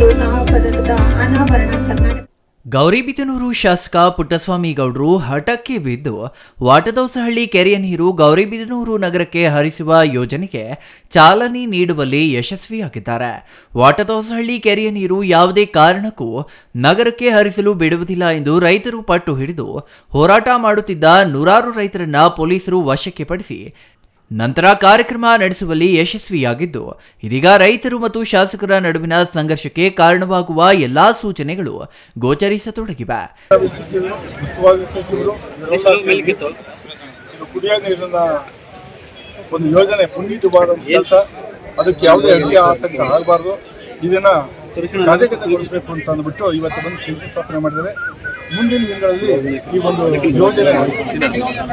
ಮತ್ತು ಗೌರಿಬಿದನೂರು ಶಾಸಕ ಪುಟ್ಟಸ್ವಾಮಿ ಗೌಡರು ಹಠಕ್ಕೆ ಬಿದ್ದು ವಾಟದೋಸಹಳ್ಳಿ ಕೆರೆಯ ನೀರು ಗೌರಿಬಿದನೂರು ನಗರಕ್ಕೆ ಹರಿಸುವ ಯೋಜನೆಗೆ ಚಾಲನೆ ನೀಡುವಲ್ಲಿ ಯಶಸ್ವಿಯಾಗಿದ್ದಾರೆ. ವಾಟದೋಸಹಳ್ಳಿ ಕೆರೆಯ ನೀರು ಯಾವುದೇ ಕಾರಣಕ್ಕೂ ನಗರಕ್ಕೆ ಹರಿಸಲು ಬಿಡುವುದಿಲ್ಲ ಎಂದು ರೈತರು ಪಟ್ಟು ಹಿಡಿದು ಹೋರಾಟ ಮಾಡುತ್ತಿದ್ದ ನೂರಾರು ರೈತರನ್ನ ಪೊಲೀಸರು ವಶಕ್ಕೆ ಪಡಿಸಿ ನಂತರ ಕಾರ್ಯಕ್ರಮ ನಡೆಸುವಲ್ಲಿ ಯಶಸ್ವಿಯಾಗಿದ್ದು ಇದೀಗ ರೈತರು ಮತ್ತು ಶಾಸಕರ ನಡುವಿನ ಸಂಘರ್ಷಕ್ಕೆ ಕಾರಣವಾಗುವ ಎಲ್ಲಾ ಸೂಚನೆಗಳು ಗೋಚರಿಸತೊಡಗಿವೆ ಒಂದು ಯೋಜನೆ ಪುನೀತವಾದ ಕೆಲಸ. ಅದಕ್ಕೆ ಯಾವುದೇ ಅಡುಗೆ ಆತಂಕ ಆಗಬಾರ್ದು. ಇದನ್ನ ಕಾರ್ಯಗತಗೊಳಿಸಬೇಕು ಅಂತ ಅಂದ್ಬಿಟ್ಟು ಇವತ್ತು ಬಂದು ಶಂಕುಸ್ಥಾಪನೆ ಮಾಡಿದ್ದಾರೆ. ಮುಂದಿನ ದಿನಗಳಲ್ಲಿ ಈ ಒಂದು ಯೋಜನೆ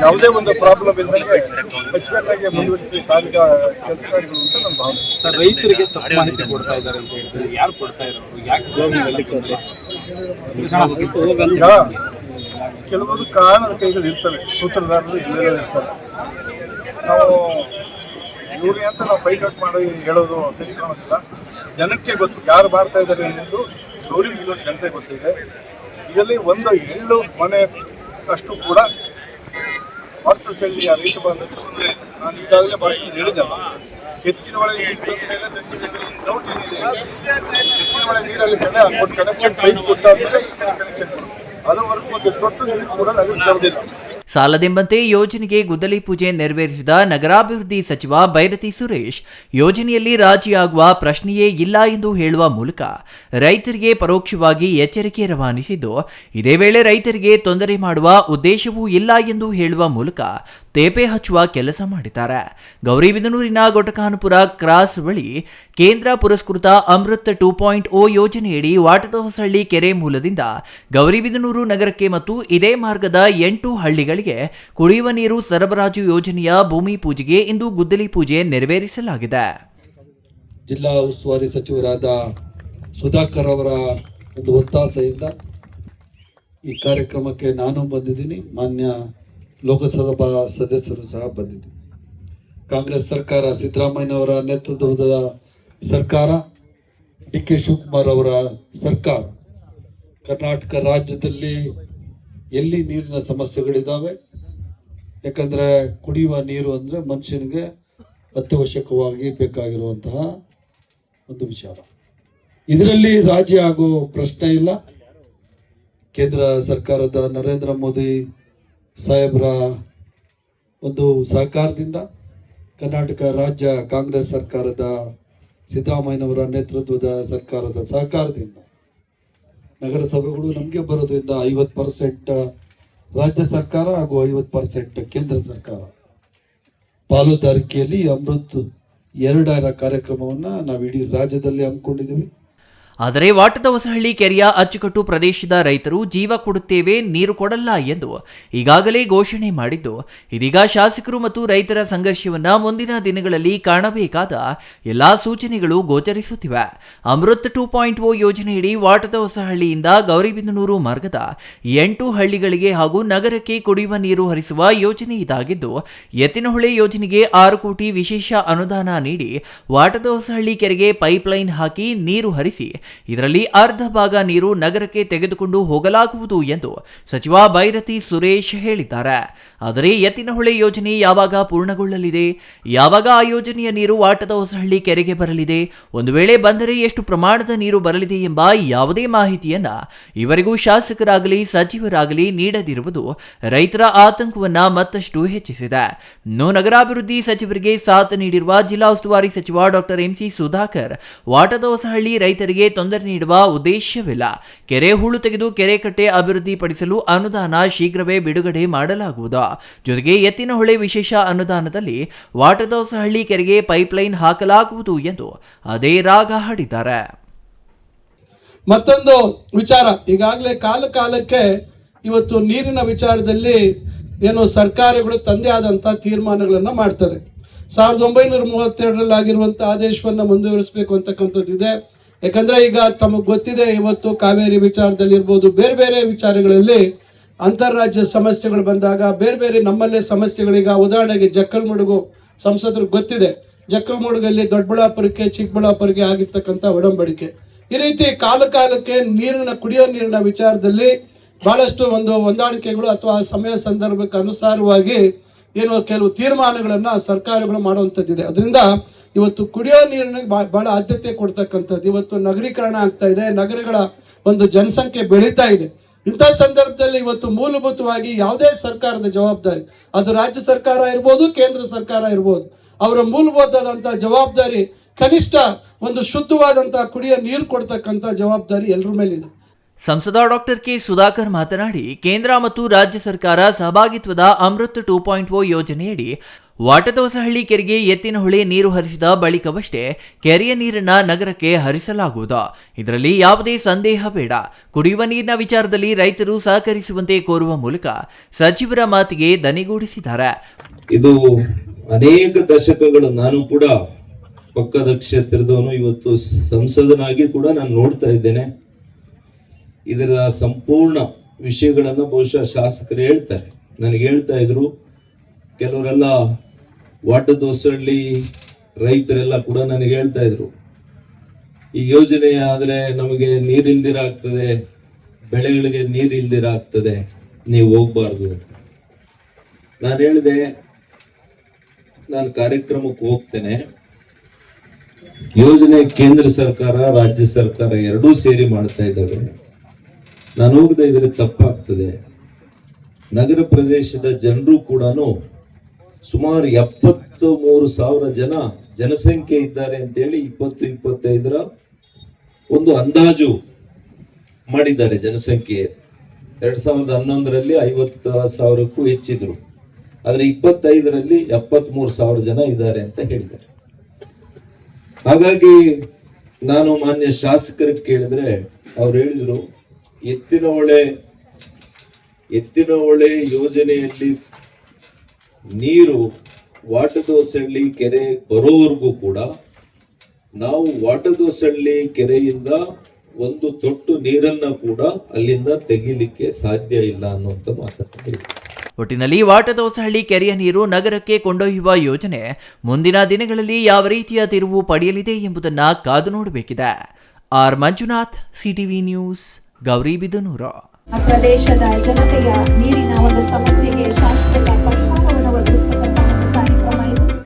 ಯಾವುದೇ ಒಂದು ಪ್ರಾಬ್ಲಮ್ ಇದ್ದಂಗೆ ಅಚ್ಚುಕಟ್ಟಾಗಿ ಮುಂದುವರಿಸಿ ಕಾರ್ಯ ಕೆಲಸ ಕಾರ್ಯಗಳು ಅಂತ ನನ್ನ ಭಾವನೆ ಸರ್ ರೈತರಿಗೆ ತಪ್ಪು ಮಾಹಿತಿ ಕೊಡ್ತಾ ಇದ್ದಾರೆ ಅಂತ ಹೇಳಿದ್ರೆ ಯಾರು ಕೊಡ್ತಾ ಇರೋರು? ಯಾಕೆ? ಈಗ ಕೆಲವೊಂದು ಕಾರಣದ ಕೈಗಳು ಇರ್ತವೆ ಸೂತ್ರಧಾರರು ಎಲ್ಲೆಲ್ಲ ಇರ್ತಾರೆ. ನಾವು ಇವ್ರಿಗೆ ಅಂತ ನಾವು ಫೈಂಡ್ ಔಟ್ ಮಾಡಿ ಹೇಳೋದು ಸರಿ ಕಾಣೋದಿಲ್ಲ ಜನಕ್ಕೆ ಗೊತ್ತು ಯಾರು ಮಾಡ್ತಾ ಇದ್ದಾರೆ ಅನ್ನೋದು ಗೌರಿ ಜನತೆ ಗೊತ್ತಿದೆ. ಇದರಲ್ಲಿ ಒಂದು ಎಳ್ಳು ಮನೆ ಅಷ್ಟು ಕೂಡ ವಾರಸಹಳ್ಳಿಯ ರೈತ ಬಾಂಧವ್ಯ ತೊಂದರೆ ಇದೆ ನಾನು ಈಗಾಗಲೇ ಭಾಷೆ ಹೇಳಿದ್ದಲ್ಲ ಎತ್ತಿನ ಒಳಗೆ ಡೌಟ್ ಏನಿದೆ? ಎತ್ತಿನ ಒಳಗೆ ನೀರಲ್ಲಿ ಕನೆ ಕೊಟ್ಟು ಕನೆಕ್ಷನ್ ಪೈಪ್ ಕೊಟ್ಟಾದ್ಮೇಲೆ ಈ ಕಡೆ ಕನೆಕ್ಷನ್ ಅದುವರೆಗೂ ಒಂದು ತೊಟ್ಟು ನೀರು ಕೂಡ ನನಗೆ ತರದಿಲ್ಲ ಸಾಲದೆಂಬಂತೆ ಯೋಜನೆಗೆ ಗುದ್ದಲಿ ಪೂಜೆ ನೆರವೇರಿಸಿದ ನಗರಾಭಿವೃದ್ಧಿ ಸಚಿವ ಭೈರತಿ ಸುರೇಶ್, ಯೋಜನೆಯಲ್ಲಿ ರಾಜಿಯಾಗುವ ಪ್ರಶ್ನೆಯೇ ಇಲ್ಲ ಎಂದು ಹೇಳುವ ಮೂಲಕ ರೈತರಿಗೆ ಪರೋಕ್ಷವಾಗಿ ಎಚ್ಚರಿಕೆ ರವಾನಿಸಿದ್ದು, ಇದೇ ವೇಳೆ ರೈತರಿಗೆ ತೊಂದರೆ ಮಾಡುವ ಉದ್ದೇಶವೂ ಇಲ್ಲ ಎಂದು ಹೇಳುವ ಮೂಲಕ ತೇಪೆ ಹಚ್ಚುವ ಕೆಲಸ ಮಾಡಿದ್ದಾರೆ. ಗೌರಿಬಿದನೂರಿನ ಗೊಟಕಾನಪುರ ಕ್ರಾಸ್ ಬಳಿ ಕೇಂದ್ರ ಪುರಸ್ಕೃತ ಅಮೃತ್ ಟೂ ಪಾಯಿಂಟ್ ಓ ಯೋಜನೆಯಡಿ ವಾಟದಹೊಸಹಳ್ಳಿ ಕೆರೆ ಮೂಲದಿಂದ ಗೌರಿಬಿದನೂರು ನಗರಕ್ಕೆ ಮತ್ತು ಇದೇ ಮಾರ್ಗದ ಎಂಟು ಹಳ್ಳಿಗಳಿಗೆ ಕುಡಿಯುವ ನೀರು ಸರಬರಾಜು ಯೋಜನೆಯ ಭೂಮಿ ಪೂಜೆಗೆ ಇಂದು ಗುದ್ದಲಿ ಪೂಜೆ ನೆರವೇರಿಸಲಾಗಿದೆ. ಜಿಲ್ಲಾ ಉಸ್ತುವಾರಿ ಸಚಿವರಾದ ಸುಧಾಕರ್ ಅವರ ಒಂದು ಒತ್ತಾಸೆಯಿಂದ ಈ ಕಾರ್ಯಕ್ರಮಕ್ಕೆ ನಾನು ಬಂದಿದ್ದೀನಿ. ಮಾನ್ಯ ಲೋಕಸಭಾ ಸದಸ್ಯರು ಸಹ ಬಂದಿದ್ದರು. ಕಾಂಗ್ರೆಸ್ ಸರ್ಕಾರ ಸಿದ್ದರಾಮಯ್ಯನವರ ನೇತೃತ್ವದ ಸರ್ಕಾರ ಡಿ ಕೆ ಶಿವಕುಮಾರ್ ಅವರ ಸರ್ಕಾರ. ಕರ್ನಾಟಕ ರಾಜ್ಯದಲ್ಲಿ ಎಲ್ಲಿ ನೀರಿನ ಸಮಸ್ಯೆಗಳಿದ್ದಾವೆ ಯಾಕಂದರೆ ಕುಡಿಯುವ ನೀರು ಅಂದರೆ ಮನುಷ್ಯನಿಗೆ ಅತ್ಯವಶ್ಯಕವಾಗಿ ಬೇಕಾಗಿರುವಂತಹ ಒಂದು ವಿಚಾರ. ಇದರಲ್ಲಿ ರಾಜಿ ಆಗೋ ಪ್ರಶ್ನೆ ಇಲ್ಲ. ಕೇಂದ್ರ ಸರ್ಕಾರದ ನರೇಂದ್ರ ಮೋದಿ ಸಾಹೇಬರ ಒಂದು ಸಹಕಾರದಿಂದ ಕರ್ನಾಟಕ ರಾಜ್ಯ ಕಾಂಗ್ರೆಸ್ ಸರ್ಕಾರದ ಸಿದ್ದರಾಮಯ್ಯನವರ ನೇತೃತ್ವದ ಸರ್ಕಾರದ ಸಹಕಾರದಿಂದ ನಗರಸಭೆಗಳು ನಮಗೆ ಬರೋದ್ರಿಂದ ಐವತ್ತು ಪರ್ಸೆಂಟ್ ರಾಜ್ಯ ಸರ್ಕಾರ ಹಾಗೂ ಐವತ್ತು ಪರ್ಸೆಂಟ್ ಕೇಂದ್ರ ಸರ್ಕಾರ. ಪಾಲುದಾರಿಕೆಯಲ್ಲಿ ಅಮೃತ್ ಎರಡರ ಕಾರ್ಯಕ್ರಮವನ್ನು ನಾವು ಇಡೀ ರಾಜ್ಯದಲ್ಲಿ ಹಮ್ಮಿಕೊಂಡಿದ್ದೀವಿ. ಆದರೆ ವಾಟದ ಹೊಸಹಳ್ಳಿ ಕೆರೆಯ ಅಚ್ಚುಕಟ್ಟು ಪ್ರದೇಶದ ರೈತರು ಜೀವ ಕೊಡುತ್ತೇವೆ, ನೀರು ಕೊಡಲ್ಲ ಎಂದು ಈಗಾಗಲೇ ಘೋಷಣೆ ಮಾಡಿದ್ದು. ಇದೀಗ ಶಾಸಕರು ಮತ್ತು ರೈತರ ಸಂಘರ್ಷವನ್ನು ಮುಂದಿನ ದಿನಗಳಲ್ಲಿ ಕಾಣಬೇಕಾದ ಎಲ್ಲಾ ಸೂಚನೆಗಳು ಗೋಚರಿಸುತ್ತಿವೆ. ಅಮೃತ್ ಟೂ ಪಾಯಿಂಟ್ ಓ ಯೋಜನೆಯಡಿ ವಾಟದ ಹೊಸಹಳ್ಳಿಯಿಂದ ಗೌರಿಬಿದನೂರು ಮಾರ್ಗದ ಎಂಟು ಹಳ್ಳಿಗಳಿಗೆ ಹಾಗೂ ನಗರಕ್ಕೆ ಕುಡಿಯುವ ನೀರು ಹರಿಸುವ ಯೋಜನೆ ಇದಾಗಿದ್ದು ಎತ್ತಿನಹೊಳೆ ಯೋಜನೆಗೆ ಆರು ಕೋಟಿ ವಿಶೇಷ ಅನುದಾನ ನೀಡಿ ವಾಟದ ಹೊಸಹಳ್ಳಿ ಕೆರೆಗೆ ಪೈಪ್ಲೈನ್ ಹಾಕಿ ನೀರು ಹರಿಸಿ ಇದರಲ್ಲಿ ಅರ್ಧ ಭಾಗ ನೀರು ನಗರಕ್ಕೆ ತೆಗೆದುಕೊಂಡು ಹೋಗಲಾಗುವುದು ಎಂದು ಸಚಿವ ಬೈರತಿ ಸುರೇಶ್ ಹೇಳಿದ್ದಾರೆ. ಆದರೆ ಎತ್ತಿನಹೊಳೆ ಯೋಜನೆ ಯಾವಾಗ ಪೂರ್ಣಗೊಳ್ಳಲಿದೆ? ಯಾವಾಗ ಆ ಯೋಜನೆಯ ನೀರು ವಾಟದ ಹೊಸಹಳ್ಳಿ ಕೆರೆಗೆ ಬರಲಿದೆ? ಒಂದು ವೇಳೆ ಬಂದರೆ ಎಷ್ಟು ಪ್ರಮಾಣದ ನೀರು ಬರಲಿದೆ ಎಂಬ ಯಾವುದೇ ಮಾಹಿತಿಯನ್ನ ಇವರಿಗೂ ಶಾಸಕರಾಗಲಿ, ಸಚಿವರಾಗಲಿ ನೀಡದಿರುವುದು ರೈತರ ಆತಂಕವನ್ನ ಮತ್ತಷ್ಟು ಹೆಚ್ಚಿಸಿದೆ. ಇನ್ನು ನಗರಾಭಿವೃದ್ಧಿ ಸಚಿವರಿಗೆ ಸಾಥ್ ನೀಡಿರುವ ಜಿಲ್ಲಾ ಉಸ್ತುವಾರಿ ಸಚಿವ ಡಾಕ್ಟರ್ ಎಂಸಿ ಸುಧಾಕರ್, ವಾಟದ ಹೊಸಹಳ್ಳಿ ರೈತರಿಗೆ ತೊಂದರೆ ನೀಡುವ ಉದ್ದೇಶವಿಲ್ಲ. ಕೆರೆ ಹೂಳು ತೆಗೆದು ಕೆರೆ ಕಟ್ಟೆ ಅಭಿವೃದ್ಧಿಪಡಿಸಲು ಅನುದಾನ ಶೀಘ್ರವೇ ಬಿಡುಗಡೆ ಮಾಡಲಾಗುವುದು. ಜೊತೆಗೆ ಎತ್ತಿನಹೊಳೆ ವಿಶೇಷ ಅನುದಾನದಲ್ಲಿ ವಾಟದೋಸಹಳ್ಳಿ ಕೆರೆಗೆ ಪೈಪ್ಲೈನ್ ಹಾಕಲಾಗುವುದು ಎಂದು ಅದೇ ರಾಗ ಹಾಡಿದ್ದಾರೆ. ಮತ್ತೊಂದು ವಿಚಾರ. ಈಗಾಗಲೇ ಕಾಲ ಕಾಲಕ್ಕೆ ಇವತ್ತು ನೀರಿನ ವಿಚಾರದಲ್ಲಿ ಏನು ಸರ್ಕಾರಗಳು ತಂದೆ ಆದಂತಹ ತೀರ್ಮಾನಗಳನ್ನು ಮಾಡ್ತದೆ. ಸಾವಿರದ ಒಂಬೈನೂರ ಮೂವತ್ತೆರಡರಲ್ಲಿ ಆಗಿರುವಂತಹ ಆದೇಶವನ್ನು ಮುಂದುವರಿಸಬೇಕು ಅಂತಕ್ಕಂಥದ್ದು ಇದೆ ಯಾಕಂದ್ರೆ ಈಗ ತಮಗೆ ಗೊತ್ತಿದೆ ಇವತ್ತು ಕಾವೇರಿ ವಿಚಾರದಲ್ಲಿ ಇರ್ಬೋದು ಬೇರೆ ಬೇರೆ ವಿಚಾರಗಳಲ್ಲಿ ಅಂತಾರಾಜ್ಯ ಸಮಸ್ಯೆಗಳು ಬಂದಾಗ ಬೇರೆ ಬೇರೆ ನಮ್ಮಲ್ಲೇ ಸಮಸ್ಯೆಗಳೀಗ ಉದಾಹರಣೆಗೆ ಜಕ್ಕಲ್ಮಡುಗು ಸಂಸದರು ಗೊತ್ತಿದೆ. ಜಕ್ಕಲ್ಮಡುಗಲ್ಲಿ ದೊಡ್ಡಬಳ್ಳಾಪುರಕ್ಕೆ, ಚಿಕ್ಕಬಳ್ಳಾಪುರಕ್ಕೆ ಆಗಿರ್ತಕ್ಕಂಥ ಒಡಂಬಡಿಕೆ. ಈ ರೀತಿ ಕಾಲ ಕಾಲಕ್ಕೆ ನೀರಿನ, ಕುಡಿಯೋ ನೀರಿನ ವಿಚಾರದಲ್ಲಿ ಬಹಳಷ್ಟು ಒಂದು ಹೊಂದಾಣಿಕೆಗಳು ಅಥವಾ ಸಮಯ ಸಂದರ್ಭಕ್ಕೆ ಅನುಸಾರವಾಗಿ ಏನು ಕೆಲವು ತೀರ್ಮಾನಗಳನ್ನ ಸರ್ಕಾರಗಳು ಮಾಡುವಂಥದ್ದಿದೆ. ಅದರಿಂದ ಇವತ್ತು ಕುಡಿಯೋ ನೀರಿನ ಬಹಳ ಆದ್ಯತೆ ಕೊಡ್ತಕ್ಕಂಥದ್ದು. ಇವತ್ತು ನಗರೀಕರಣ ಆಗ್ತಾ ಇದೆ. ನಗರಗಳ ಒಂದು ಜನಸಂಖ್ಯೆ ಬೆಳೀತಾ ಇದೆ. ಇಂಥ ಸಂದರ್ಭದಲ್ಲಿ ಇವತ್ತು ಮೂಲಭೂತವಾಗಿ ಯಾವುದೇ ಸರ್ಕಾರದ ಜವಾಬ್ದಾರಿ, ಅದು ರಾಜ್ಯ ಸರ್ಕಾರ ಇರ್ಬೋದು, ಕೇಂದ್ರ ಸರ್ಕಾರ ಇರ್ಬೋದು, ಅವರ ಮೂಲಭೂತವಾದಂತಹ ಜವಾಬ್ದಾರಿ, ಕನಿಷ್ಠ ಒಂದು ಶುದ್ಧವಾದಂತಹ ಕುಡಿಯೋ ನೀರು ಕೊಡ್ತಕ್ಕಂಥ ಜವಾಬ್ದಾರಿ ಎಲ್ಲರ ಮೇಲಿದೆ. ಸಂಸದ ಡಾಕ್ಟರ್ ಕೆ ಸುಧಾಕರ್ ಮಾತನಾಡಿ, ಕೇಂದ್ರ ಮತ್ತು ರಾಜ್ಯ ಸರ್ಕಾರ ಸಹಭಾಗಿತ್ವದ ಅಮೃತ್ ಟೂ ಪಾಯಿಂಟ್ ಓ ಯೋಜನೆಯಡಿ ವಾಟದವಸಹಳ್ಳಿ ಕೆರೆಗೆ ಎತ್ತಿನ ಹೊಳೆ ನೀರು ಹರಿಸಿದ ಬಳಿಕವಷ್ಟೇ ಕೆರೆಯ ನೀರನ್ನ ನಗರಕ್ಕೆ ಹರಿಸಲಾಗುವುದು. ಇದರಲ್ಲಿ ಯಾವುದೇ ಸಂದೇಹ ಬೇಡ. ಕುಡಿಯುವ ನೀರಿನ ವಿಚಾರದಲ್ಲಿ ರೈತರು ಸಹಕರಿಸುವಂತೆ ಕೋರುವ ಮೂಲಕ ಸಚಿವರ ಮಾತಿಗೆ ದನಿಗೂಡಿಸಿದ್ದಾರೆ. ಇದು ಅನೇಕ ದಶಕಗಳು ನಾನು ಕೂಡ ಪಕ್ಕದ ಕ್ಷೇತ್ರದವನು, ಇವತ್ತು ಸಂಸದನಾಗಿ ಕೂಡ ನಾನು ನೋಡ್ತಾ ಇದ್ದೇನೆ. ಇದರ ಸಂಪೂರ್ಣ ವಿಷಯಗಳನ್ನು ಬಹುಶಃ ಶಾಸಕರು ಹೇಳ್ತಾರೆ. ನನಗೆ ಹೇಳ್ತಾ ಇದ್ರು, ಕೆಲವರೆಲ್ಲ ವಾಟದೋಸಳ್ಳಿ ರೈತರೆಲ್ಲ ಕೂಡ ನನಗೆ ಹೇಳ್ತಾ ಇದ್ರು. ಈ ಯೋಜನೆ ಆದರೆ ನಮಗೆ ನೀರಿಲ್ದಿರ ಆಗ್ತದೆ, ಬೆಳೆಗಳಿಗೆ ನೀರಿಲ್ದಿರ ಆಗ್ತದೆ, ನೀವು ಹೋಗ್ಬಾರ್ದು ನಾನು ಹೇಳಿದೆ, ನಾನು ಕಾರ್ಯಕ್ರಮಕ್ಕೆ ಹೋಗ್ತೇನೆ. ಯೋಜನೆ ಕೇಂದ್ರ ಸರ್ಕಾರ, ರಾಜ್ಯ ಸರ್ಕಾರ ಎರಡೂ ಸೇರಿ ಮಾಡ್ತಾ ಇದ್ದಾವೆ. ನಾನು ಹೋಗದೆ ಇದ್ರೆ ತಪ್ಪಾಗ್ತದೆ. ನಗರ ಪ್ರದೇಶದ ಜನರು ಕೂಡ ಸುಮಾರು ಎಪ್ಪತ್ತು ಮೂರು ಸಾವಿರ ಜನ ಜನಸಂಖ್ಯೆ ಇದ್ದಾರೆ ಅಂತೇಳಿ ಇಪ್ಪತ್ತು, ಇಪ್ಪತ್ತೈದರ ಒಂದು ಅಂದಾಜು ಮಾಡಿದ್ದಾರೆ ಜನಸಂಖ್ಯೆ. ಎರಡ್ ಸಾವಿರದ ಹನ್ನೊಂದರಲ್ಲಿ ಐವತ್ತು ಸಾವಿರಕ್ಕೂ ಹೆಚ್ಚಿದ್ರು. ಆದರೆ ಇಪ್ಪತ್ತೈದರಲ್ಲಿ ಎಪ್ಪತ್ತ್ ಮೂರು ಸಾವಿರ ಜನ ಇದ್ದಾರೆ ಅಂತ ಹೇಳಿದ್ದಾರೆ. ಹಾಗಾಗಿ ನಾನು ಮಾನ್ಯ ಶಾಸಕರಿಗೆ ಕೇಳಿದ್ರೆ ಅವ್ರು ಹೇಳಿದ್ರು ಎತ್ತಿನ ಹೊಳೆ ಎತ್ತಿನ ಹೊಳೆ ಯೋಜನೆಯಲ್ಲಿ ನೀರು ವಾಟದೋಸಳ್ಳಿ ಕೆರೆ ಬರೋವರೆಗೂ ಕೂಡ ನಾವು ವಾಟದೋಸಳ್ಳಿ ಕೆರೆಯಿಂದ ಒಂದು ತೊಟ್ಟು ನೀರನ್ನ ಕೂಡ ಅಲ್ಲಿಂದ ತೆಗಿಲಿಕ್ಕೆ ಸಾಧ್ಯ ಇಲ್ಲ ಅನ್ನುವಂತ ಮಾತಾಡ್ತೀವಿ ಒಟ್ಟಿನಲ್ಲಿ ವಾಟದೋಸಹಳ್ಳಿ ಕೆರೆಯ ನೀರು ನಗರಕ್ಕೆ ಕೊಂಡೊಯ್ಯುವ ಯೋಜನೆ ಮುಂದಿನ ದಿನಗಳಲ್ಲಿ ಯಾವ ರೀತಿಯ ತಿರುವು ಪಡೆಯಲಿದೆ ಎಂಬುದನ್ನು ಕಾದು ನೋಡಬೇಕಿದೆ. R Manjunath, CTV news Gauribidanur ಪ್ರದೇಶದ ಜನತೆಯ ನೀರಿನ ಒಂದು ಸಮಸ್ಯೆಗೆ ಶಾಶ್ವತ